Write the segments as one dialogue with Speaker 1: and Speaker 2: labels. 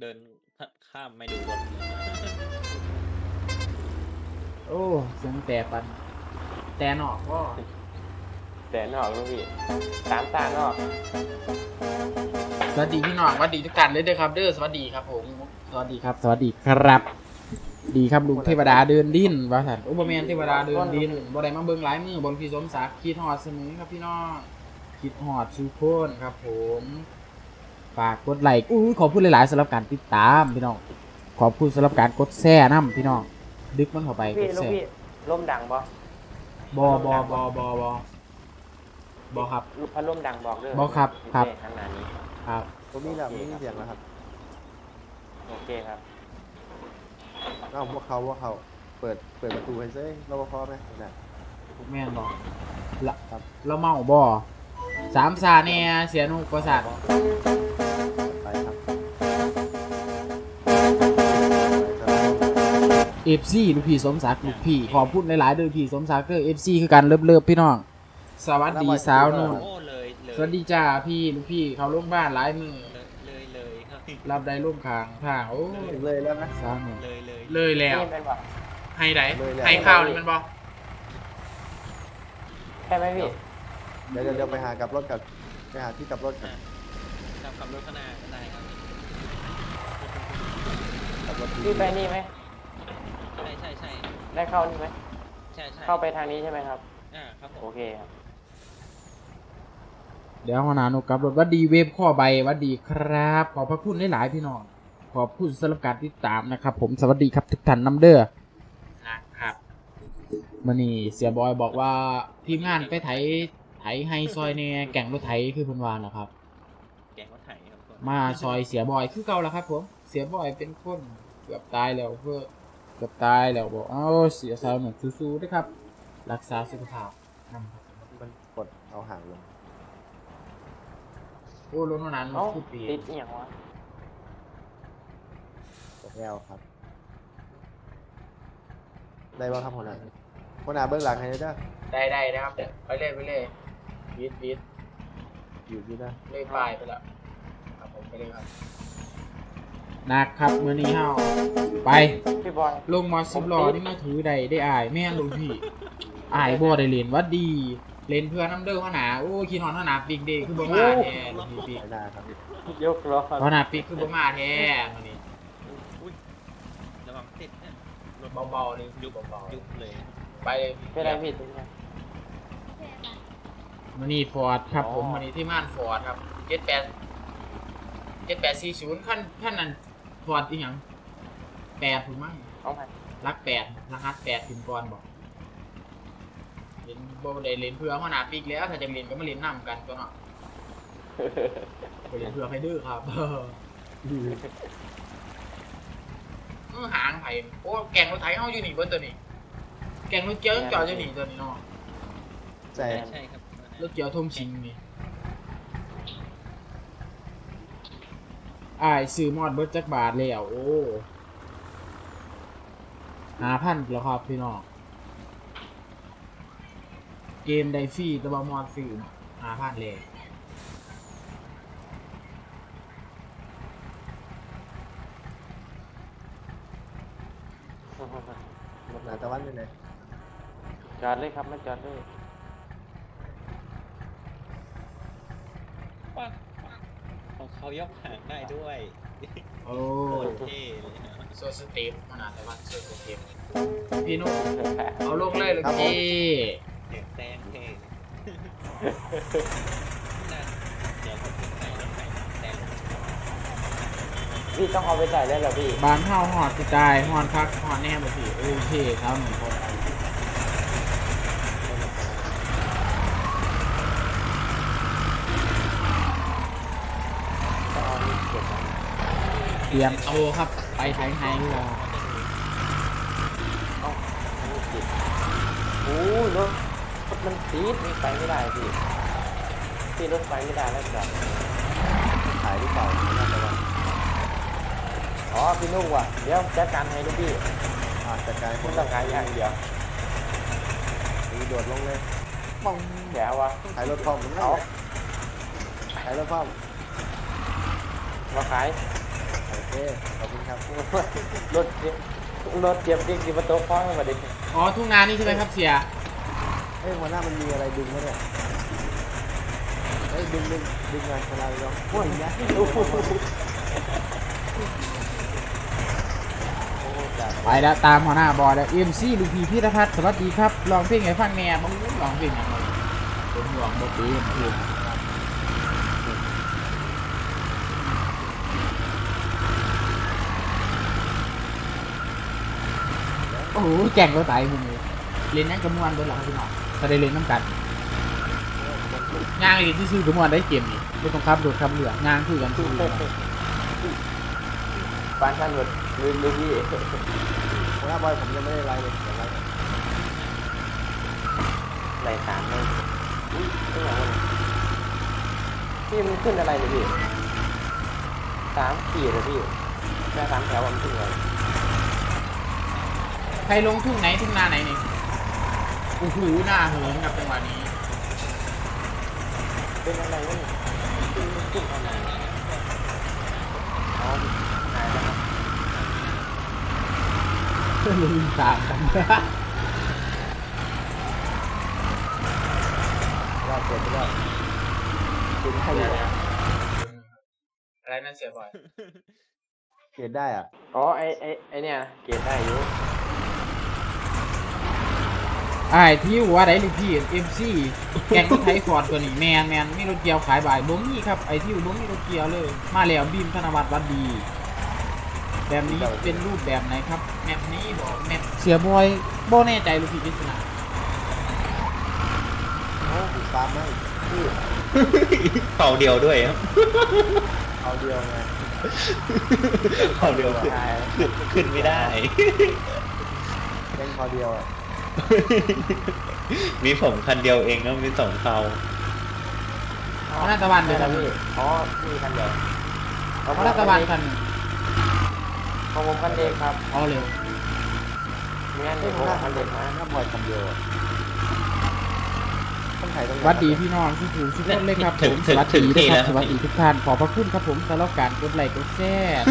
Speaker 1: เดินข้ามไม่ดูรถ
Speaker 2: โอ้เสียงแต่ปัน แต่นอกก็
Speaker 3: แต่นอกลูกพี่สามตานอก
Speaker 2: สวัสดีพี่น้องสวัสดีทุกท่านเลยเด้อครับ เด้อสวัสดีครับผมสวัสดีครับ สวัสดีครับ ดีครับลุงเทวดาเดินดินว่าสันอุปเมนเทวดาเดินดินบ่ได้มาเบิ่งหลายมือบนพี่สมศักดิ์คิดฮอดเสมอครับพี่น้องคิดฮอดชูโคนครับผม ฝากกดไลค์อู้ขอบคุณหลายๆสำหรับการติดตามพี่น้อง ขอบคุณสำหรับการกดแชร์นํพี่น้อง ดึกมันเข้าไปก
Speaker 3: พี่
Speaker 2: ด
Speaker 3: ลู
Speaker 2: แช
Speaker 3: ก
Speaker 2: ร์
Speaker 3: พี่ร่มดังบ่
Speaker 2: บอบอบอบอบอบอครับ
Speaker 3: ลูกพัดร่มดังบอกด้วย
Speaker 2: บ่ครับครับ
Speaker 3: โอเข้างหน้านี้
Speaker 2: ครับ
Speaker 4: ผมมีแล้วมีเสียงแล้วครับ
Speaker 3: โอเคครับ
Speaker 4: เอ้าพวกเขาพวกเขาเปิดเปิดประตูให้เซ้รปภไหมน่ะ
Speaker 2: แม่นบอกละ
Speaker 4: ครับ
Speaker 2: เราเมาบ่สามซาเนี่ยเสียหนุประสาท
Speaker 4: ไเอ
Speaker 2: ฟซีลูกพี่สมศักดิ์ลูกพี่ขอพูดหลายๆเด้อพี่สมศักดิ์เด้อเอฟซีคือการเลิฟเลิฟพี่น้อง สวัสดีสาวนุ่น
Speaker 1: โอ้เลยเลย
Speaker 2: สวัสดีจ้าพี่ลูกพี่เขาลงบ้านหลายมือ
Speaker 1: เลยเลยเลยครับ
Speaker 2: รับได้ร่วมคางทางโอ้
Speaker 4: ถึงเลยแล้วนะ
Speaker 2: สาวนุ่น
Speaker 1: เลยเลย
Speaker 2: เลยแล้ว
Speaker 3: นี่เป็นบ่
Speaker 2: ให้ไหน
Speaker 4: เลยแล้ว
Speaker 2: ให้ข้าวนี่มันบอก
Speaker 3: ใช่ไหมพี่
Speaker 4: เดี๋ยวเดี๋ยวเดี๋ยวไปหากลับรถกันไปหาที่กลับรถกัน
Speaker 1: ขับขับรถข้างหน้าก็ได้ครับ
Speaker 4: กลับรถ
Speaker 3: พี่ไปนี่ไหม
Speaker 1: ใช่ใช่ใช่
Speaker 3: ได้เข้านี่ไหม
Speaker 1: ใช่ใช่
Speaker 3: เข้าไปทางนี้ใช่ไหมครับ
Speaker 1: อ่าครับผ
Speaker 3: โอ
Speaker 1: ม
Speaker 3: เคครับ
Speaker 2: เดี๋ยวหัวหน้าหนุกลับรถหวัดดีเวฟข้อใบหวัดดีครับ ขอบพระคุณหลายๆพี่น้อง ขอบคุณสำหรับการติดตามนะครับ ผมสวัสดีครับทุกท่านน้ำเด้อนะครับมื่อนี้เสียบอยบอกว่าทีมงานไปไถไถไฮซอยเนี่ยแก่งรถไถคือเพันวานนะครับ
Speaker 1: แกงรถไถครับผม
Speaker 2: มาซอยเสียบอยคือเก่าแล้วครับผม เสียบอยเป็นคนเกือบตายแล้วเพื่อเกือบตายแล้วบอกเอ้าเสียสาวหนุ่มสู้ๆด้วยครับ รักษาสุขภาพนะครับ
Speaker 4: มันกดเอาห่างลง
Speaker 2: โอ้รถนั้น
Speaker 3: เอ้า
Speaker 2: คือปี
Speaker 3: ติดอหย่างวะ
Speaker 4: กดแอลครับ ได้บ้างครับหัวหน้าหัวหน้าเบื้องหลังให้ด้วยเด้อ
Speaker 2: ได้ได้นะครับไปเลยไปเลยวิดวิด
Speaker 4: อยู่ที่นะ
Speaker 2: เลยป้ายไปแล้วครับผมไปเลยครับ นะครับมื่อนี้เฮาไป
Speaker 3: พี่บอย
Speaker 2: ลงมาสิบล้อนี่มาถือใดได้อายแม่นลุงพี่อายบ่ได้เล่นหวัดดีเล่นเพื่อน้ำเด้อขนาโอ้ขี้นอนขนาปิกเด้คือบ่มาแท้ลุงพี่ปิก
Speaker 4: ไม่ได้ครับ
Speaker 3: ยกล้อ
Speaker 2: ขนาปิกคือบ่มาแท้มื้อนี้
Speaker 1: อุ้ยระวังติดนะรถ
Speaker 2: เบาๆเลย
Speaker 1: ยุบ
Speaker 2: เบา
Speaker 1: ยุบเลย
Speaker 2: ๆไปเลย
Speaker 3: เป็นไรพี่เป็นไง
Speaker 2: มื้อนี้ฟอร์ดครับ
Speaker 3: อ๋อ
Speaker 2: ผมมื้อนี้ที่ม่านฟอร์ดครับ78 7840ขั้นขั้นนั้น ฟอร์ดอีหยัง8ถูกมั้ง
Speaker 3: เอาไป
Speaker 2: รัก8รหัส8ถึงก่อนบอกเล่นบ่ได้เล่นเพื่อขนาปิกแล้วถ้าจะเล่นก็มาเล่นนํกันตัวเนาะไปเรียนเพื่อให้ดื้อครับเออหางไผ่โอ้แกงรถไถเฮาอยู่นี่เบิ้ตัวนี้ แกงรถเกียวจอดอยู่นี่ตัวนี้เนาะ
Speaker 4: ใช่
Speaker 1: ใช่ใช่ครับ
Speaker 2: รถเกียวทงชิงนี่ อ้ายซื้อมอดเบิร์จักบาทแล้วโอ้หาพันแล้วครับพี่น้องเกมไดฟรีแตะบามอดฟรีหาพันเลย
Speaker 4: หมดหนาตะวันไปไหน
Speaker 3: จอดเลยครับไม่จอดเลย
Speaker 1: ปังของ เขายกหางได้ด้วย
Speaker 2: โอ้
Speaker 1: โคตรเท่เลยนะ
Speaker 2: โซสเตปขนาดตะวันโซสเตปพี่นุ๊กเอาลงเลยเลยพี่
Speaker 1: เสียงแดงเท่นั่นเดี๋ยวผมจะใส่รถไถแดง
Speaker 3: พี่ต้องเอาไปใส่ได้เหรอพี่
Speaker 2: บานเท้าหอดกระจายหอดพักหอดแน่บ่พี่โอเคครับหนึ่งคน
Speaker 3: ต้องเอานี่เก็บไว้
Speaker 2: เต รียมโตครับ ไปไทยไฮรอ
Speaker 3: เอ้าอันนี้ติดโอ้ยรถรถมันติดนี่ไปไม่ได้พี่พี่รถไปไม่ได้แล้วจอด
Speaker 4: ขายหรือเปล่าหัวหน้าตะวัน
Speaker 3: อ๋อพี่นุ่งว่ะเดี๋ยวจัดการให้ลูกพี่
Speaker 4: อ่าจัดการให้ค
Speaker 3: คุ
Speaker 4: น
Speaker 3: ณ
Speaker 4: ต้
Speaker 3: ต้
Speaker 4: อ
Speaker 3: องง
Speaker 4: กา
Speaker 3: การรอย่างเดียว
Speaker 4: มีโดดลงเลย
Speaker 3: มองเดี๋ยววะ
Speaker 4: ขายรถพร้อมผม
Speaker 3: เอา
Speaker 4: ขายรถพร้อม
Speaker 3: มาขาย
Speaker 4: โอเคขอบคุณครับ
Speaker 3: รถเจ็บรถเจ็บจริงสิมาโต๊ะฟ้องมาดิ
Speaker 2: อ๋อทุ่งนานี่ใช่ไหมครับเสีย
Speaker 4: เฮ้ยหัวหน้ามันมีอะไรดึงไหมเนี่ยเฮ้ยดึงดึงดึงงานเวลาเราพูดอย่างเงี้ย
Speaker 3: โอ้โหจัด
Speaker 2: ไปแล้วตามหัวหน้าบอลแล้วเอ็มซีลูกพีพิรพัฒน์สวัสดีครับลองเพลงให้ฟังแหน่บ้างลองเพลงอย่างไรผมลองบ่เป็นเพลง โอ้โหแก่งก็ตายมึงเลยเล่นนั่งกระมวลบนหลังพี่น้องถ้าได้เล่นน้ำกันย่างเล่นที่ซื้อกระมวลได้เกมนี่ไม่ต้องขับรถขับเรืองางคือกันคือกัน
Speaker 3: ปานชันหมดลืมลืมพี่
Speaker 4: หัวหน้าบอยผมยังไม่ได้ไลน์เลยไลน์
Speaker 3: ไหลสามเลยอุ้ยขึ้นมาเลยพี่มันขึ้นอะไรเลยพี่สามขีดเลยพี่แค่สามแถวมันขึ้นเลย
Speaker 2: ใครลงทุ่งไหนทุ่งนาไหนนี่โอ้โหหน้าเหินกับจังหวะนี้
Speaker 3: เป็นอะไรวะนี่ขึ้นขึ้นอะไรอ๋อหายแล้วครับ
Speaker 2: ลืมตามกัน
Speaker 4: รอบเปิดไปแล้วดึงให้อยู่
Speaker 2: อะไรนั่นเสียบ่อย
Speaker 4: เกลียดได้อะ
Speaker 3: อ๋อไอไอไอเนี่ยเกตได้อยู่
Speaker 2: ไอ้ที่หัวไดลูกพี่เอ็มซีแกงรถไทยฟอร์ดตัวนี้แมนแมนมีรถเกียวขายบ่ายบ่มีครับไอ้ที่บ่มีรถเกียวเลย มาแล้วบีมธนวัฒน์วัดดี แบบนี้เป็นรูปแบบไหนครับแมปนี้บอกแมปเสียบอยบ่แน่ใจลูกพี่พิศนา
Speaker 4: โอ้ผมตามให้พี่
Speaker 1: เป่าเดียวด้วยครับ
Speaker 4: เอาเดียวไง
Speaker 1: เป่าเดียวขึ้น
Speaker 3: ใช่
Speaker 1: ขึ้นขึ้นไม่ได้
Speaker 4: แกงคอเดียวอะ
Speaker 1: มีผมคันเดียวเองแล้วมีสองเขา
Speaker 2: พระนาตะวันเดี๋ยว
Speaker 3: แล้
Speaker 2: นะ
Speaker 3: ว
Speaker 2: พี่
Speaker 3: พี่อ๋อพี่คันเดียว
Speaker 2: พระนาตะวันคัน
Speaker 3: ของผมคันเด็กครับ
Speaker 2: เอาเร็ว
Speaker 3: ไม่งั้น
Speaker 4: เฮ้
Speaker 3: เดี๋
Speaker 4: ย
Speaker 3: ยว
Speaker 4: หั
Speaker 3: ผ
Speaker 4: ว
Speaker 3: ม
Speaker 4: หน้า
Speaker 3: คั
Speaker 4: คั
Speaker 3: น
Speaker 4: น
Speaker 3: เด็
Speaker 4: เดี
Speaker 3: ก
Speaker 4: ยว
Speaker 3: มา
Speaker 4: หน้าบอยคันเดียวอะต้องถ่ายตรงไหน
Speaker 2: สวัสดีพี่น้องทุกผู้ทุกคนเลยครับผมสวัสดีนะครับสวัสดีทุกท่านขอบพระคุณครับผมสำหรับการกดไลค์กดแชร์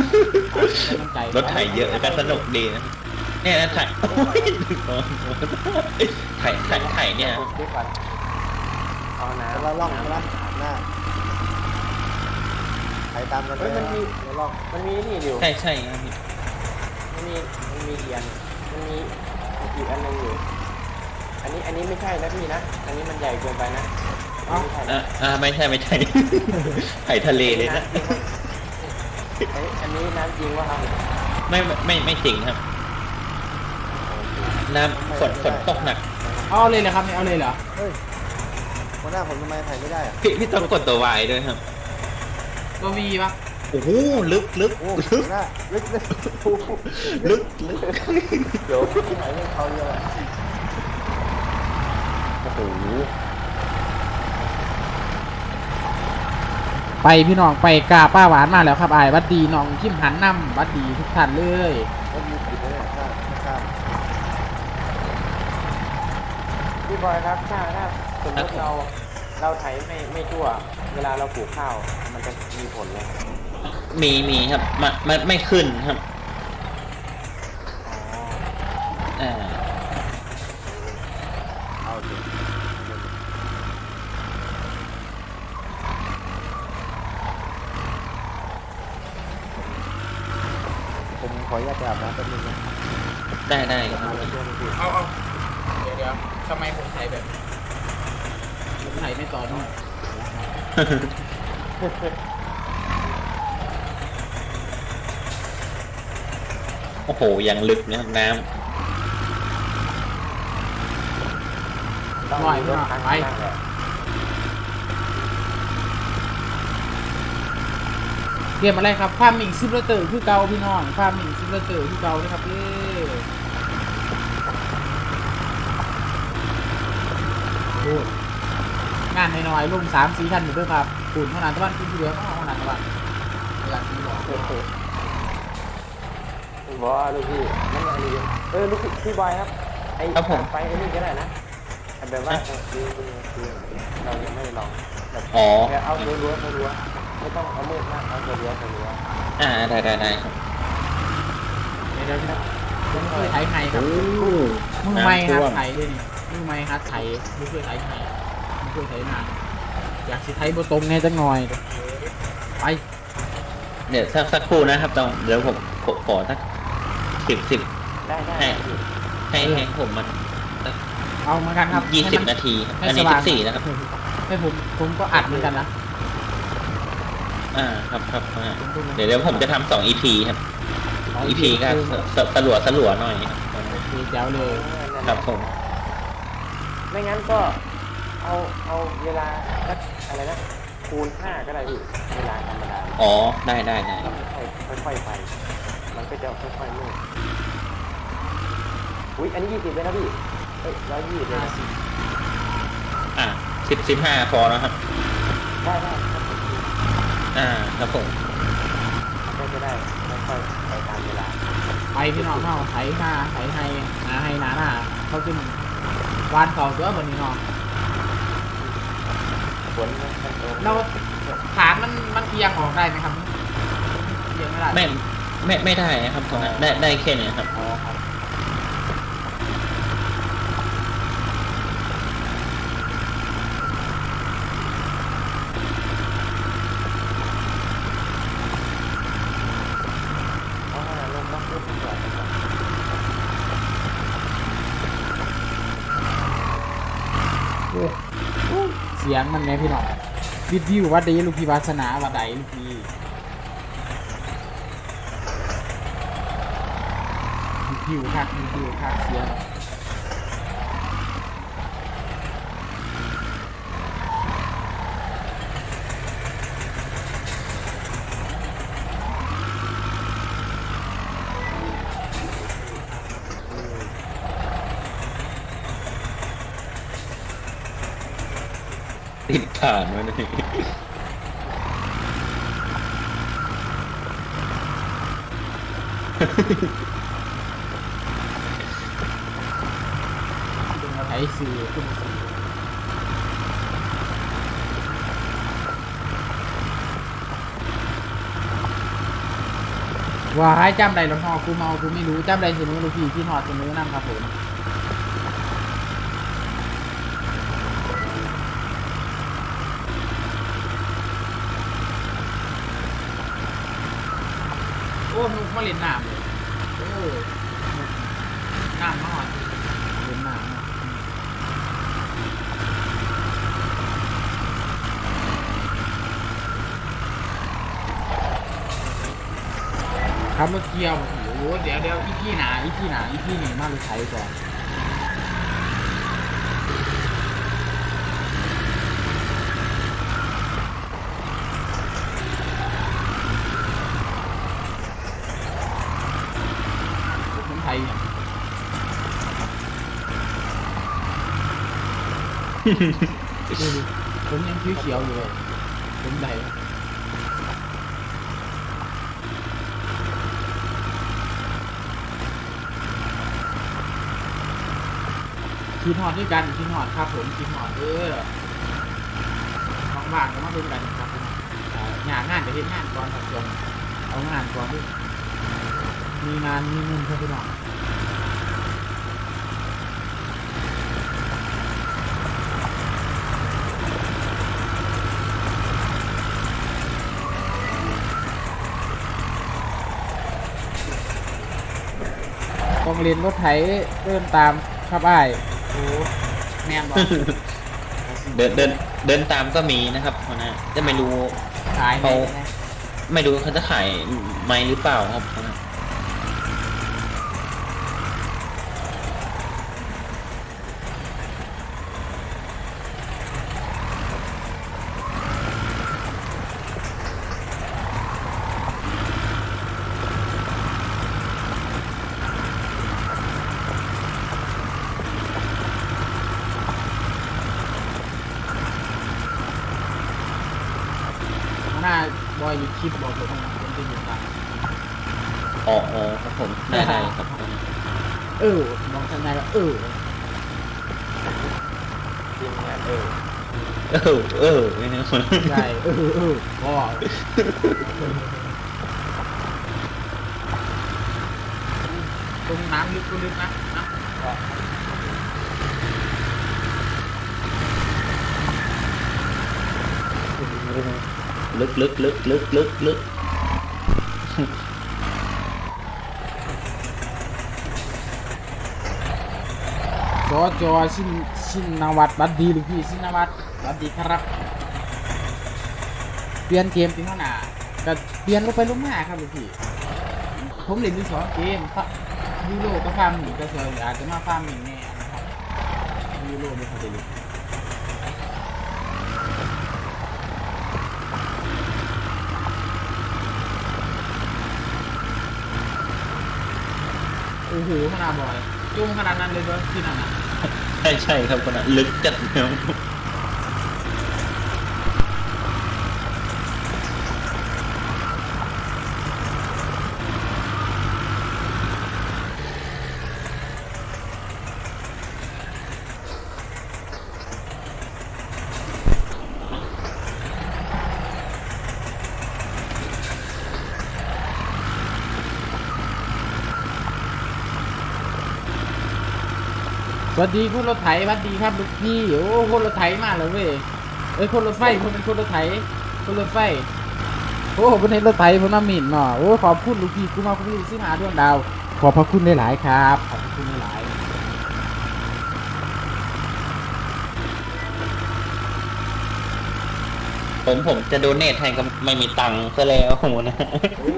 Speaker 2: ให้กำลังใจ
Speaker 1: รถไถเยอะก็สนุกดีนะ เนี่ยนะไถโอ้ยโดนโดนไถไถไถเนี่ย
Speaker 3: ด้วยกันเอาน้ำ
Speaker 4: แล้วล่องแล้วหน้าถ่ายตามกันไป
Speaker 3: เฮ้ยมันมี
Speaker 4: ล่อง
Speaker 3: มันมีนี่อยู่
Speaker 1: ใช่ใช่ครับ
Speaker 3: มันมีมันมีเอียนมันมีอีกอันนึงอยู่ อันนี้อันนี้ไม่ใช่นะพี่นะ อันนี้มันใหญ่เกินไปนะอันนี้ไม่ใช่
Speaker 1: อะ
Speaker 3: นะ
Speaker 1: อ่าไม่ใช่ไม่ใช่ไถทะเลเลยนะ
Speaker 3: อันนี้น้ำจริงวะครับ
Speaker 1: ไม่ไม่ไม่จริงครับ น้ำฝนฝนตกหนัก
Speaker 2: เอาเลยเหรอครับเนี่ยเอาเลยเหรอ
Speaker 4: เฮ้ยหัวหน้าผมทำไมถ่ายไม่ได้อะ
Speaker 1: พี่พี่ต้องกดตัววายด้วยครับ
Speaker 2: ตัววีปะ
Speaker 1: โอ้โหลึกลึก
Speaker 4: โอ้
Speaker 1: ลึ
Speaker 4: หั
Speaker 1: ก
Speaker 4: วหน้าลึกลึก
Speaker 1: ลึกลึก
Speaker 3: เดี๋ยว
Speaker 4: ถ่ายเรื่องเขาเดียวอะ
Speaker 3: โอ้โห
Speaker 2: ไปพี่น้องไปกาป้าหวานมาแล้วครับอายวัดดีน้องขิมหันนำวัดดีทุกท่านเลย
Speaker 4: มันมีผิดนะเนี่ยถ้าถ้า
Speaker 3: พี่ บอยครับถ้าถ้าสมมติเราเราไถไม่ไม่ทั่ว เวลาเราปลูกข้าว มันจะมีผลไหม
Speaker 1: มีมีครับมันมันไม่ขึ้นครับ
Speaker 3: อ๋อ
Speaker 1: อ่า
Speaker 4: เอาสิผมขออนุญาตไปอาบน้ำแป๊บนึงนะ
Speaker 1: ได้ได้ค
Speaker 4: มา
Speaker 1: รับ
Speaker 4: แล้วเพื่อนพี่
Speaker 2: เอาเอาเดี๋ยวเดี๋ยว ทำไมผมไทยแบบนี้ผมไทยไม่ต่อเนื่อง
Speaker 1: โอ้โหยังลึกนะครับน้
Speaker 3: ต้องมีรถคันข้างหน้าแหละ
Speaker 2: เกมอะไรครับฟาร์มิงซิมเลเตอร์คือเก่าพี่น้องฟาร์มิงซิมเลเตอร์คือเก่านะครับเย้โอ้ยงานน้อยๆลงสามสี่ท่านอยู่ด้วยครับคุณเท่านั้นตะวันที่เหลือเท่านั้นตะวันอย่างที่บอก
Speaker 3: โอ้โหบอลูกพี่นั่นอันนี้เออลูกพี่บอยครับไอ้ไปไอ้นี่ก็ได้นะแบบว่าเออคือคือคือเรายังไม่ได้ลองแบบ
Speaker 1: อ๋อ
Speaker 3: แค่เอารั้วรั้วรั้วไม่ต้องเอามืดมากเอารั้วรั้วรั้ว
Speaker 1: อ่าได้ได้ได้ครับ
Speaker 2: เดี๋ยวเดี๋ยวเดี๋ยวผมเคยไถไห้ครับ มือไม่ครับ
Speaker 1: น้ำท่วม
Speaker 2: ไถด้วยนี่มือไม่ครับไถไม่เคยไถ่ไข่ คยไถนานอยากสิไถบ่ตรงแน่จังหน่อยไป
Speaker 1: เดี๋ยวสักสักครู่นะครับต้องเดี๋ยวผมขอขอสักสิบสิบ
Speaker 3: ได้ได้
Speaker 1: ให้ให้ให้ผมมัน
Speaker 2: เอาเหมือนกันครับ
Speaker 1: ยี่สิบ
Speaker 2: ให้มั
Speaker 1: นาทีครับ
Speaker 2: ให้
Speaker 1: อันนี้
Speaker 2: สิว่าง
Speaker 1: บสี่นะครับ
Speaker 2: ให้ผมผมก็อัดเหมือนกันนะ
Speaker 1: อ่าครับครับอ่าเดี๋ยวเดี๋ยวผมจะทำสอง EP ครับ EP ก็สสลัวสลัวหน่อยครับ
Speaker 2: โอเคแจ๋วเลย
Speaker 1: ครับผม
Speaker 3: ไม่งั้นก็ เอาเอาเวลาสักอะไรนะคูณห้าก็ได้พี่เวลาธรรมดา
Speaker 1: อ๋อ ได้ได้ได้
Speaker 3: ค่อยค่อยๆไป มันก็จะค่อยๆมืดอุ้ยอันนี้ยี่สิบเลยนะพี่เฮ้ยร้อยยี่สิบเลย
Speaker 2: ห้า
Speaker 3: นะ
Speaker 2: สิบ
Speaker 1: อ่าสิบสิบห้าพอแล้วครับ
Speaker 3: ได้ได้ครับผม
Speaker 1: อ่าครับผม
Speaker 3: ก็จะได้ค่อยๆไปตามเวลา
Speaker 2: ไปพี่น้องเข้าไถหน้าไถไห้หนาไห้หนาหน้าเขาขึ้นวานเขาเยอะกว่านี้เนาะ
Speaker 3: ฝนมันตก
Speaker 2: เราฐานมันมันเอียงออกได้ไหมครับเอียงไม่ได้
Speaker 1: ไม่ไม่ไม่ได้ครับตรงนั้นได้ได้แค่เนี้ยครับ
Speaker 2: อ๋อครับ
Speaker 3: เพราะว่าลมต้องขึ้นก่อน
Speaker 2: เสี ยงมันไงพี่น้องวิดวิววัดดีลูกพี่วาสนาวัดใดลูกพี่วิวคักวิดวิวคักเสียง
Speaker 1: ผ่านมาเลย
Speaker 2: ดึงมาไถสื่อขึ้นสื่อว่าให้จำใดหลวงพ่อกูเมากูไม่รู้จำใดเสมอลูกพี่ที่หอดเสมอนั่นครับผมโอ้นุก มาเล่นน้ำเลยโอ้น้ำมาหอดเล่นน้ำเนาะครับเมื่อกี้เอาโอ้โหเดี๋ยวเดี๋ยวอีพี่หนาอีพี่หนาอีพี่หนึ่งมาเลยใช้ก่อนไทยเนี่ย ดูดิผมยังเขียวๆอยู่เลยผมใดคิดหอดด้วยกันคิดหอดครับผมคิดหอดเออว่างๆก็มาดูกันครับงานงานจะเห็นงานก่อนครับจงเอางานก่อนด้วยมีงานมีเงินครับพี่น้อง งเรียนรถไถเดินตามครับอ้ายโอ้แม่นบอก
Speaker 1: เดินเดินเดินตามก็มีนะครับหัวหน้าจะไม่รู้
Speaker 2: ขายไหม
Speaker 1: เขา ไม่รู้เขาจะขายไหมหรือเปล่าครับหัวหน้า
Speaker 2: เออ มองทา
Speaker 1: งไหน
Speaker 2: แล้วเออ
Speaker 3: ทีมงานเออ
Speaker 1: เออเออไม่แน่
Speaker 2: ใช่เออเออก็ตรงน้ำลึกก็ลึกนะนะ
Speaker 1: ลึกลึกลึกลึกลึกลึก
Speaker 2: อจอชินชินนวัตบัดดีหรือพี่ชินนวัตบัดดีครับ เปลี่ยนเกมที่ข้างหน้าก็เปลี่ยนลงไปลงมาครับพี่ ผมเล่นอยู่สองเกมฟะยูโรก็ฟาร์มหนีก็เซอร์อาจจะมาฟาร์มหนีแน่นะครับยูโรไม่ค่อยได้เล่นโอ้โหขนาดบ่อยจุ่มขนาดนั้นเลยเบอร์ที่นั่นนะ
Speaker 1: ใช่ใช่ครับคนนั้นลึกจัดแล้ว
Speaker 2: วัสดีคุณรถไถสวัสดีครับลูกพี่โอ้คนรถไถมาเลยเว้ยเอ้ยคนรถไฟคนเป็นคนรถไถคนรถไฟโอ้คนเห็นรถไถผมน้ำหมิ่นเนาะโอ้ขอบคุณลูกพี่กูมาคุณพี่ซื้อหาดวงดาว ขอบพระคุณหลายๆครับ ขอบพระคุณหลาย
Speaker 1: ผมผมจะโดเนทให้ก็ไม่มีตังค์ซะแล้วนะ
Speaker 2: ๆโอ้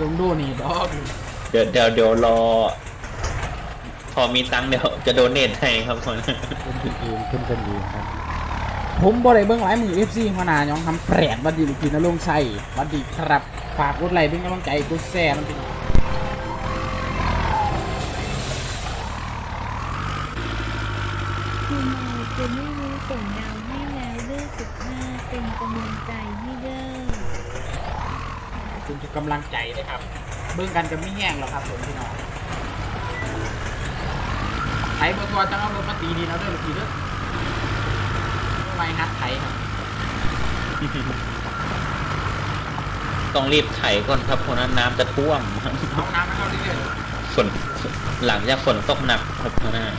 Speaker 2: ลงดูนี่ดอก
Speaker 1: เดี๋ยวเดี๋ยวเดี๋ยวรอ พอมีตังค์เดี๋ยวจะโดเนทให้ครับคน
Speaker 2: เป็นกันเองเป็นกันเองครับ ผมบ่ได้เบิ่งหลายมือ FC มานานยองทำแปรดบัดดีลูกพี่นรงค์ชัยบัดดีครับฝากกดไลค์เป็นกำลังใจกดแชร์มันเป็น
Speaker 5: คุณนายจะไม่รู้ส่งดาวให้แล้วเด้อสิบห้าเป็นกำลังใจให้เด้อ
Speaker 2: คุณทุกกำลังใจเลยครับ เบิ่งกันก็ไม่แห้งหรอกครับผมพี่น้องไถบนตัวจะเอารถมาตีดีแล้วเด้อลูกพี่เด้อไม่ฮัดไถครับ
Speaker 1: ต้องรีบไถก่อนครับคนนั้นน้ำจะท่วม
Speaker 2: เอาน้ำมาเข้าเรื่อย
Speaker 1: ฝนหลังจากฝนตกหนักครับคนนั้น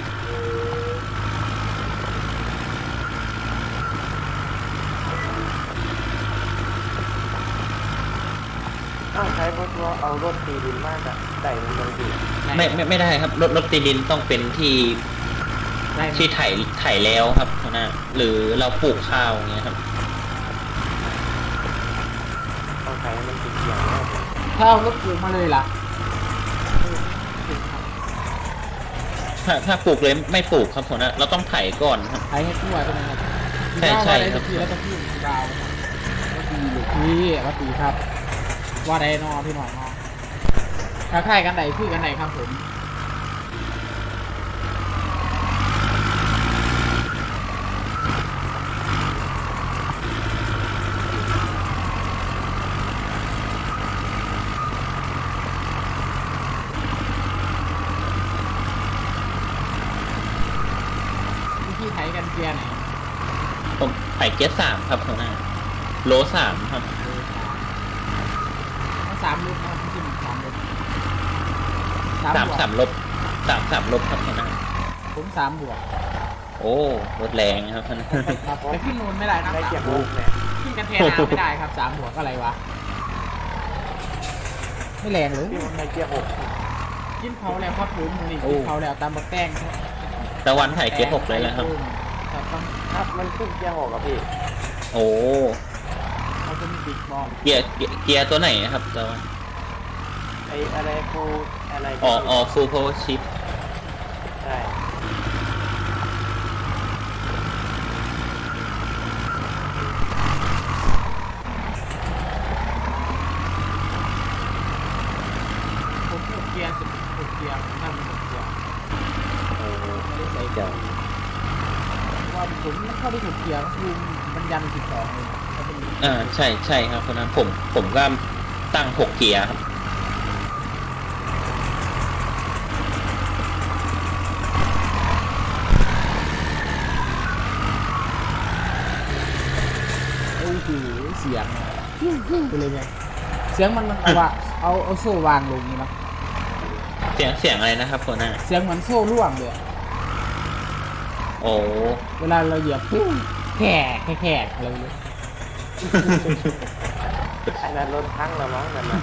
Speaker 3: อ้าวใช้พว กตัวเอารถตีดินมากอะใส่มันลงดิน
Speaker 2: ๆ
Speaker 1: ไม่ไม่ไม่ได้ครับ รถรถตีดินต้องเป็นที่
Speaker 2: ได้
Speaker 1: ที่ไถไถแล้วครับคนนั้นหรือเราปลูกข้าวอย่างเงี้ยครับ
Speaker 3: ต้องใช้ให้มันติดเกี่ยวแน่เลย
Speaker 2: ถ้าเอารถปลูกมาเลยล่ะ
Speaker 1: ถ้าถ้าปลูกเลยไม่ปลูกครับคนนั้นเราต้องไถก่อนครับ
Speaker 2: ไถให้ทั่วใช่ไหมครับ
Speaker 1: ใช่ใช่
Speaker 2: ว่า
Speaker 1: ครั
Speaker 2: ได้
Speaker 1: บ
Speaker 2: ทีแล้วก็พี่ดาวว่าดีลูกพี่ว่าดีครับ ว่าได้นอพี่น้องเนอถ้าใครกันไหนคุยกันไหนครับผมวิธีไถกันเกียร์ไหน
Speaker 1: ผมไถเกียร์สามครับคนนั้นโลสามครับ
Speaker 2: ลูกเอาที่จริงสามลูก
Speaker 1: สาม
Speaker 2: บวก
Speaker 1: สามลบสามสามลบครับคนนั้น
Speaker 2: ผมสามบวก
Speaker 1: โอ้รถแรงครับคนนั้น
Speaker 2: ครับแต่ขึ้นนูนไม่ได้นะ
Speaker 3: ได้
Speaker 2: สาม
Speaker 3: เกี่ยว
Speaker 2: บว
Speaker 3: มุ
Speaker 2: ก
Speaker 3: กเนี่ย
Speaker 2: ขึ้นกันเทน้ำไม่ได้ครับสามบวกอะไรวะไม่แรงเลย
Speaker 3: พี่มันใช้เกียร์หก
Speaker 2: กินเขาแล้วครับผมนี่
Speaker 1: โอ้
Speaker 2: กินเขาแล้วตามบักแป้งครับ
Speaker 1: ตะวันไถเกียร์หกเลยนะครับ
Speaker 2: ครับต้อง
Speaker 3: ครับมันขึ้นเกียร์หกอะพี่
Speaker 1: โอ้
Speaker 2: เขาจะมีบิ๊กบอล
Speaker 1: เกียร์เกียร์เกียร์ตัวไหนครับตะวัน
Speaker 3: ไออะไรฟูอะไร
Speaker 1: อ๋ออ๋อฟูลโพชิป
Speaker 3: ใช่
Speaker 2: ผมหกเกียร์สิบหกเกียร์ถ้าเป็นหกเกียร์
Speaker 1: โอ้
Speaker 2: ไม่ได้ใส่
Speaker 1: เดี๋ยว
Speaker 2: เพราะว่าผมเข้าไปหกเกียร์ก็คือมันยันสิบสองเลยเขาเป็น
Speaker 1: อ่าใช่ใช่ครับคนนั้นผมผมก็ตั้งหกเกียร์ครับ
Speaker 2: โอ้โหเสียงไปเลยไงเสียงมันมันเอาว่าเอาเอาโซ่วางลงนี่เนาะ
Speaker 1: เสียงเสียงอะไรนะครับคนน่ะ
Speaker 2: เสียงเหมือนโซ่ร่วงเลยอะ
Speaker 1: โอ้
Speaker 2: เวลาเราเหยียบปุ๊บแข่แข่แข่อะไรเลย
Speaker 3: ไอ้นั้นรถพังแล้วมั้งนั่นน่ะ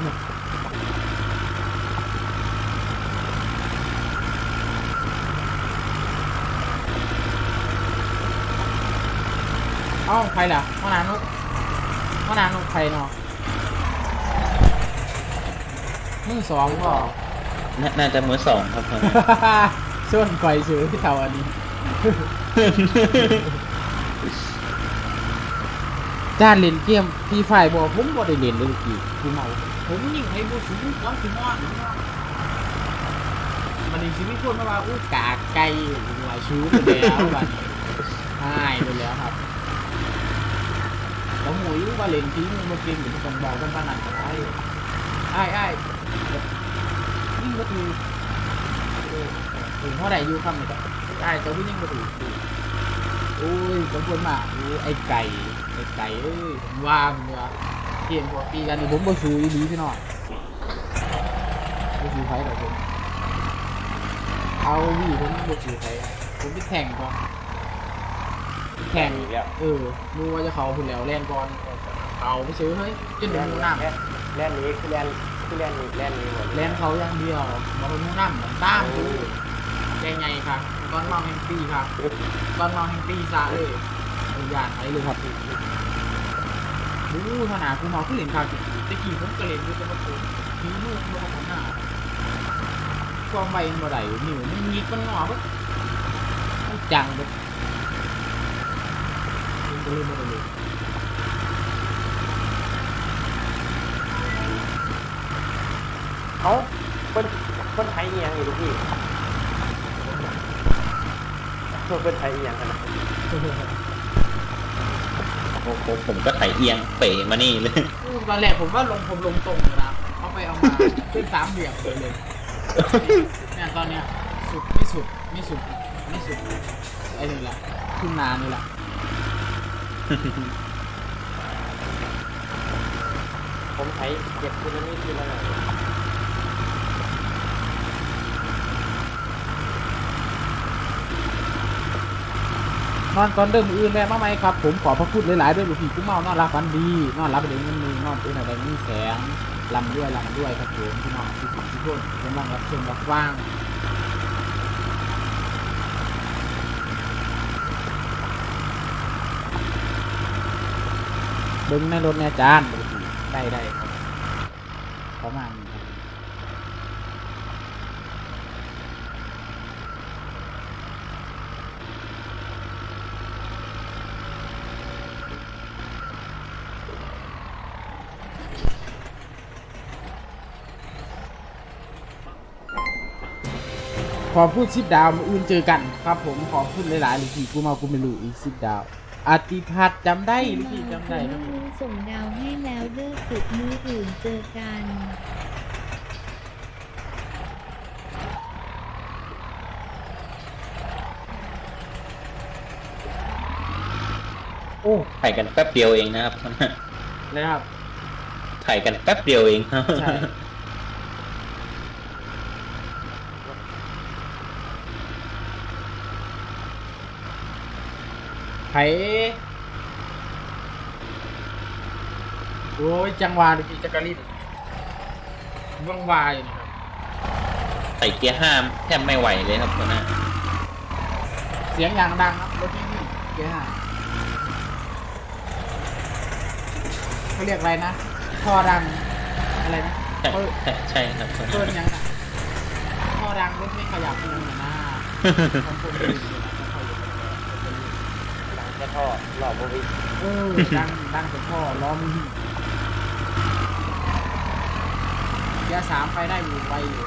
Speaker 2: เอ้าใครล่ะพ่อนานุกพ่อนานุกใครเนาะมือสองก็
Speaker 1: น่าน่าจะมือสองครับคนน่ะ
Speaker 2: ส่วนก่อยซื้อที่เท่าอันนี้ จ้านเล่นเกมพี่ไฟบอกผมบ่ได้เล่นเลยกี่คือเมาผมยิ่งให้บ่ถึงวันถึงนอนมันนี่สิมีคนมาว่าอู้กากไก่หลายชู้ไปแล้วบัดหายไปแล้วครับแล้วหมูอยู่ว่าเล่นจริงมาเกมถึงต้องบอกกันปานนั้นก็ได้อ้ายอ้ายยิงบ่ถูกเออถึงเท่าไหร่อยู่คำนี่ก็อ้ายเจ้าพี่ยิ่งบ่ถูก โอ้ยสมควรมากโอ้ไอ้ไก่ ไอ้ไก่เอ้ยผมว่าผมว่าเกมพวกตีกันนี่ผมบ่สู้อีหลีพี่น้องบ่สู้ไผดอกผมเอาวี่ผมบ่สู้ไผผมไปแข่งก่อนแข่ง
Speaker 3: อีกแล้ว
Speaker 2: เออรู้ว่าจะเขาคุณแล้วแล่นก่อนเอาไปซื้อเฮ้ยจนถึ
Speaker 3: แล่
Speaker 2: ง
Speaker 3: น
Speaker 2: หมู
Speaker 3: แล่
Speaker 2: น้ำ
Speaker 3: นแล่นนี้คือแล่นคือแล่นนี้แล่นนี้หมด
Speaker 2: แล่นเขาอย่างเดียวมาเป็นหมูน้ำตามดูใจไงครับ ตอนเมาแห่งปีครับตอนเมาแห่งปีซะเลยอายานไปเลยครับดูขนาดกูเมาขึ้นเหรียญครับตะกี้ผมก็เล่นด้วยแต่ว่าผมทิ้งลูกลงมาหน้าความไวมันบ่ได้นิ้วมันยิกมันงอปะมันจังแบบมันก็เลยบ่ได้เลย
Speaker 3: เอ้าคนคนไทยเอียงอยู่ลูกพี่ คนไทยเอียงกันนะ
Speaker 1: โอ้โหผมก็ไถเอียงเป๋มานี่เลย
Speaker 2: ตอนแรกผมว่าลงผมลงตรงเลยนะเอาไปเอามาขึ้นสามเหลี่ยมเลยเลยเนี่ยตอนเนี้ยสุดไม่สุดไม่สุดไม่สุดไอ้นี่แหละขึ้นนานนี่แหละ
Speaker 3: ผมไทยเก็บคุณนี่ทีละหน่อย
Speaker 2: นอนตอนเดิมออื่นได้มาไหมครับ ผมขอพระคุณหลายๆด้วยลูกพี่กุ้งเมานอนรับฝันดี นอนรับไปเดี๋ยวนมือนอนตื่นอะไรมีแสงลำด้วยลำด้วยครับผมพี่น้องทุกคนทุกคนกำลังรับชมรับฟังเบิ้งในรถเนี่ยจานได้ได้ประมาณ อพูดสิบดาวมาอื่นเจอกันครับผมขอพูดหลายๆลูกพี่กูมากูไม่รู้อีกสิบดาวอาติพัฒน์จำได้ลูกพี่จำได้ครับผม
Speaker 5: มือส่งดาวให้แล้วเด้อสุดมืออื่นเจอกัน
Speaker 1: โอ้ไถกันแป๊บเดียวเองนะครับคนน่ะ
Speaker 2: นะครับ
Speaker 1: ไถกันแป๊บเดียวเองครับ
Speaker 2: ใช่ โอ้ยจังหวะลูกพี่จักรีบว่างวายอยู่นะครับ
Speaker 1: ใส่เกียร์ห้ามแทบไม่ไหวเลยครับคนน่ะ
Speaker 2: เสียงอย่างดังครับรถที่นี่เกียร์ห้าเขาเรียกอะไรนะท่อดังอะไรนะ
Speaker 1: ใช่
Speaker 2: เขา
Speaker 1: ใช่ใช่ครับคน
Speaker 2: เพิ่น
Speaker 1: น่ะ
Speaker 2: ยังน่ะท่อดังรถไม่ขยับเลยนะ
Speaker 3: แค่ท่อหล่อโบวิ
Speaker 2: เออดังดังเป็นท่อล้อมอเกียร์สามไปได้อยู่ไวอยู่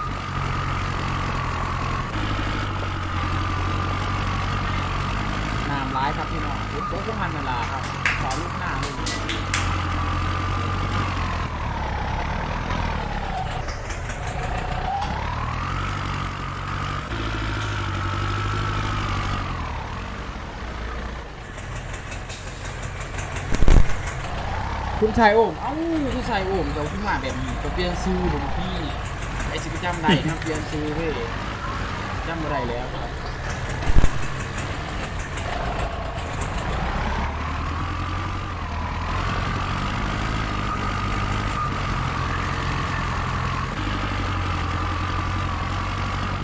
Speaker 2: น้ำร้ายครับพี่น้องรถก็พันเวลาครับขอลูกหน้าเลย ชายโอ่งเอ้าคุณชายโอ่งเจ้าขึ้นมาแบบนี้จะเปลี่ยนซื้อหรือพี่ไอ้สิบจำได้นะเปลี่ยนชื่อเว้ยจำบ่ได้แล้วครับ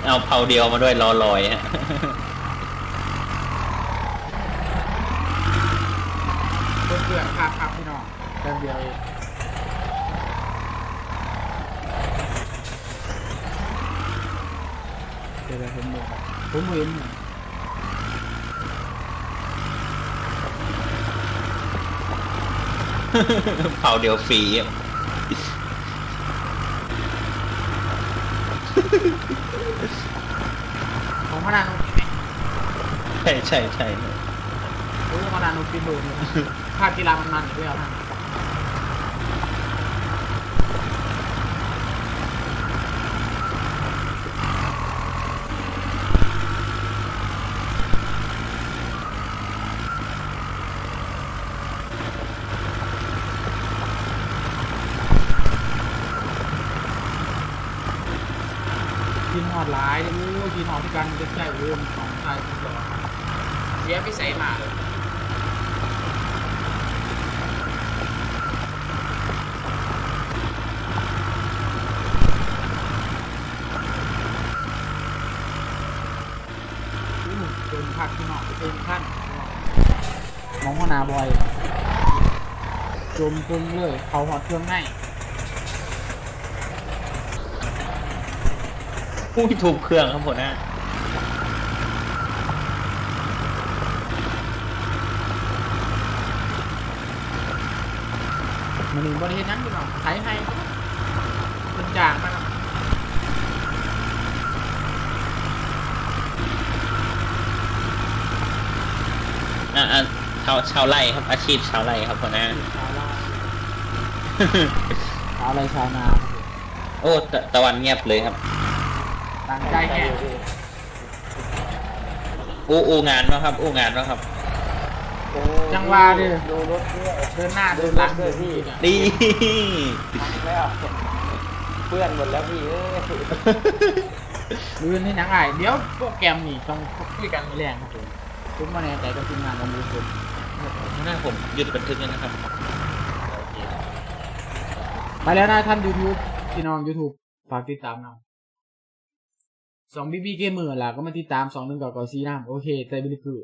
Speaker 1: เอาเผาเดียวมาด้วยรอลอยฮะ
Speaker 2: เพื่อนเพื่อนครับครับพี่น้องแป๊บเดียวเองเดี๋ยวเดี๋ยวผมดูครับผมเห็น
Speaker 1: เผาเดียวฟรีอะ
Speaker 2: ของพนานุกินไหม
Speaker 1: ใช่ใช่ใช่
Speaker 2: โอ้ยพนานุกินดูเนี่ยภาคกีฬามันมันอีกแล้วนะ กินห อดหลายเลยโอ้ยกินหอดที่กันจะใช่เรื่องของไทยสุดยอดเสียพิเศษมาเลยอู้เป็นพักที่นอกเป็นขั้นมองว่านาบอย จมปึงเลย เขาหอดเครื่องใน
Speaker 1: อุ้ยถูกเครื่องครับผมนะ
Speaker 2: มันมีบริเวณนั้นพี่น้องไทยให้เป็นจางนะครับ
Speaker 1: อ่าอ่าชาวชาวไร่ครับ อาชีพชาวไร่ครับผมนะ
Speaker 2: ชาวไร่ชาวไร่ชาวนา
Speaker 1: โอ้ตะตะวันเงียบเลยครับ
Speaker 2: ตั้งใจแค่
Speaker 1: อู้อู้งานวะครับ อู้งานวะครับ
Speaker 3: โอ้
Speaker 2: จังหวะดิ
Speaker 3: ดูรถด้วย
Speaker 2: เดินหน้าเดินหลัง
Speaker 3: เดิ
Speaker 2: เดิ
Speaker 3: น
Speaker 2: น
Speaker 3: พี่
Speaker 2: พี่
Speaker 1: นี่
Speaker 3: ไม่เอาเพื่อนหมดแล้วพี่เอ้ย
Speaker 2: ดูนี่หนังไงเดี๋ยวโปรแกรมนี่ต้องคุยกันแรงครับผมผมมาแน่ใจกับทีมงานของบูสุด
Speaker 1: หน้าผมหยุดบันทึกแล้วนะครับ
Speaker 2: ไปแล้วนะท่าน YouTube พี่น้อง YouTube ฝากติดตามเรา สองบีบีเกมเมอร์ล่ะก็มาติดตามสองหนึ่งก่อก่อซีน้ำโอเคใจบิลิคือ